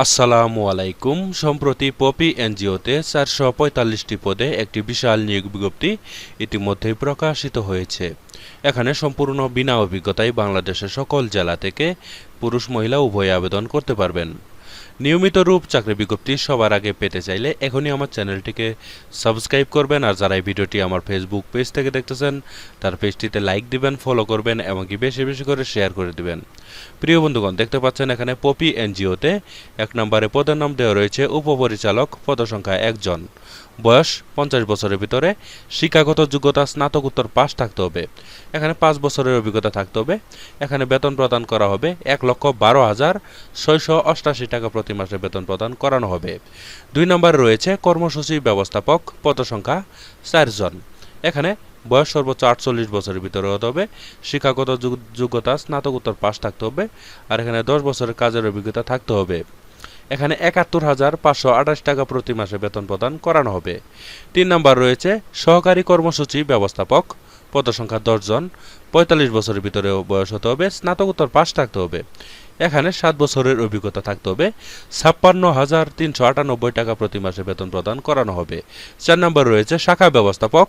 আসসালামু আলাইকুম। সম্প্রতি পপি এনজিওতে চারশো পঁয়তাল্লিশটি পদে একটি বিশাল নিয়োগ বিজ্ঞপ্তি ইতিমধ্যেই প্রকাশিত হয়েছে। এখানে সম্পূর্ণ বিনা অভিজ্ঞতায় বাংলাদেশের সকল জেলা থেকে পুরুষ মহিলা উভয়ে আবেদন করতে পারবেন। নিয়মিত রূপ চাকরি বিজ্ঞপ্তি সবার আগে পেতে চাইলে এখনই আমার চ্যানেলটিকে সাবস্ক্রাইব করবেন, আর যারা এই ভিডিওটি আমার ফেসবুক পেজ থেকে দেখতেছেন, তার পেজটিতে লাইক দিবেন ফলো করবেন, এমনকি বেশি বেশি করে শেয়ার করে দিবেন। প্রিয় বন্ধুগণ, দেখতে পাচ্ছেন এখানে পপি এনজিওতে এক নম্বরে পদের নাম দেওয়া রয়েছে উপপরিচালক পদসংখ্যা একজন। বয়স পঞ্চাশ বছরের ভিতরে, শিক্ষাগত যোগ্যতা স্নাতকোত্তর পাস থাকতে হবে। এখানে পাঁচ বছরের অভিজ্ঞতা থাকতে হবে। এখানে বেতন প্রদান করা হবে এক লক্ষ বারো হাজার ছয়শো অষ্টাশি টাকা প্রতি মাসে বেতন প্রদান করানো হবে। দুই নম্বরে রয়েছে কর্মসূচি ব্যবস্থাপক পদসংখ্যা চারজন। এখানে বয়স সর্বোচ্চ আটচল্লিশ বছরের ভিতরে হতে হবে, শিক্ষাগত যোগ্যতা, স্নাতকোত্তর পাস থাকতে হবে, আর এখানে দশ বছরের কাজের অভিজ্ঞতা থাকতে হবে। এখানে একাত্তর হাজার পাঁচশো আঠাশ টাকা প্রতি মাসে বেতন প্রদান করানো হবে। তিন নম্বর রয়েছে সহকারী কর্মসূচি ব্যবস্থাপক পদসংখ্যা দশজন, পঁয়তাল্লিশ বছরের ভিতরে বয়স হতে হবে, স্নাতকোত্তর পাশ থাকতে হবে। এখানে সাত বছরের অভিজ্ঞতা থাকতে হবে। ছাপ্পান্ন হাজার তিনশো আটানব্বই টাকা প্রতি মাসে বেতন প্রদান করানো হবে। চার নম্বর রয়েছে শাখা ব্যবস্থাপক।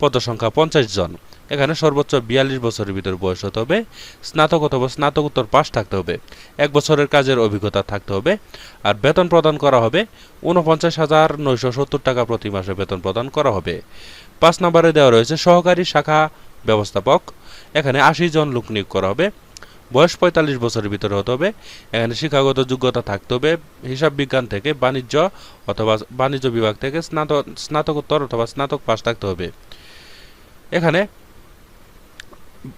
পদসংখ্যা পঞ্চাশ জন। এখানে সর্বোচ্চ বিয়াল্লিশ বছরের ভিতরে বয়স হতে হবে। স্নাতক অথবা স্নাতকোত্তর পাশ থাকতে হবে। এক বছরের কাজের অভিজ্ঞতা থাকতে হবে। আর বেতন প্রদান করা হবে। উনপঞ্চাশ হাজার নয়শো সত্তর টাকা প্রতি মাসে বেতন প্রদান করা হবে। পাঁচ নম্বরে দেওয়া রয়েছে সহকারী শাখা ব্যবস্থাপক। এখানে আশি জন লোক নিয়োগ করা হবে। বয়স পঁয়তাল্লিশ বছরের ভিতরে হতে হবে। এখানে শিক্ষাগত যোগ্যতা থাকতে হবে। হিসাব বিজ্ঞান থেকে বাণিজ্য অথবা বাণিজ্য বিভাগ থেকে স্নাতক স্নাতকোত্তর অথবা স্নাতক পাশ থাকতে হবে। এখানে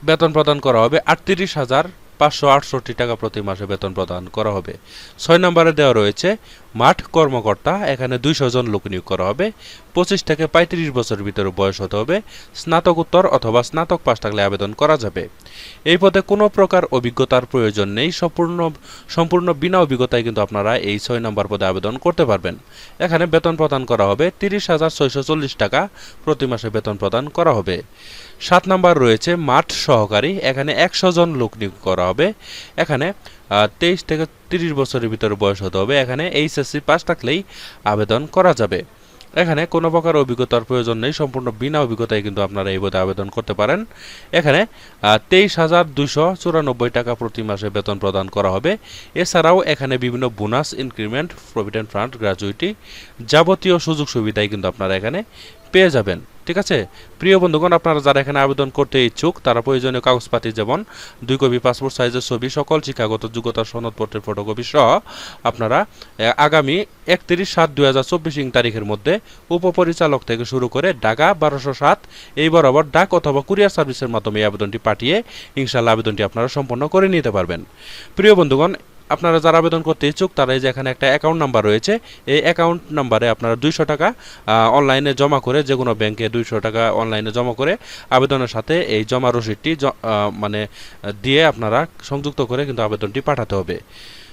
বেতন প্রদান করা হবে আটত্রিশ হাজার পাঁচশো আটষট্টি টাকা প্রতি মাসে বেতন প্রদান করা হবে। ছয় নম্বরে দেওয়া রয়েছে, মাঠ কর্মকর্তা এখানে দুইশো জন লোক নিয়োগ করা হবে। পঁচিশ থেকে পঁয়ত্রিশ বছর ভিতরে বয়স হতে হবে। স্নাতকোত্তর অথবা স্নাতক পাস থাকলে আবেদন করা যাবে। এই পদে কোনো প্রকার অভিজ্ঞতার প্রয়োজন নেই। সম্পূর্ণ সম্পূর্ণ বিনা অভিজ্ঞতায় কিন্তু আপনারা এই ছয় নম্বর পদে আবেদন করতে পারবেন। এখানে বেতন প্রদান করা হবে তিরিশ হাজার ছয়শো চল্লিশ টাকা প্রতি মাসে বেতন প্রদান করা হবে। সাত নাম্বার রয়েছে মাঠ সহকারী। এখানে একশো জন লোক নিয়োগ করা হবে। এখানে তেইশ থেকে তিরিশ বছরের ভিতরে বয়স হতে হবে। এখানে এইচএসসি পাস থাকলেই আবেদন করা যাবে। এখানে কোনো প্রকার অভিজ্ঞতার প্রয়োজন নেই। সম্পূর্ণ বিনা অভিজ্ঞতায় কিন্তু আপনারা এই পদে আবেদন করতে পারেন। এখানে তেইশ হাজার দুশো চুরানব্বই টাকা প্রতি মাসে বেতন প্রদান করা হবে। এছাড়াও এখানে বিভিন্ন bonus, increment, provident fund gratuity যাবতীয় সুযোগ সুবিধাই কিন্তু আপনারা এখানে পেয়ে যাবেন। ঠিক আছে? প্রিয় বন্ধুগণ, আপনারা যারা এখানে আবেদন করতে ইচ্ছুক, তারা প্রয়োজনীয় কাগজপাতি যেমন দুই কপি পাসপোর্ট সাইজের ছবি, সকল শিক্ষাগত যোগ্যতা সনদপত্রের ফটোকপি সহ আপনারা আগামী একত্রিশ সাত দুই হাজার চব্বিশ ইং তারিখের মধ্যে উপপরিচালক থেকে শুরু করে ঢাকা বারোশো সাত, এই বরাবর ডাক অথবা কুরিয়ার সার্ভিসের মাধ্যমে এই আবেদনটি পাঠিয়ে ইনশাল্লাহ আবেদনটি আপনারা সম্পন্ন করে নিতে পারবেন। প্রিয় বন্ধুগণ আপনারা যারা আবেদন করতে ইচ্ছুক, তারা এই যে এখানে একটা অ্যাকাউন্ট নাম্বার রয়েছে, এই অ্যাকাউন্ট নাম্বারে আপনারা দুইশো টাকা অনলাইনে জমা করে যে কোনো ব্যাংকে দুইশো টাকা অনলাইনে জমা করে আবেদনের সাথে এই জমা রসিদটি মানে দিয়ে আপনারা সংযুক্ত করে কিন্তু আবেদনটি পাঠাতে হবে।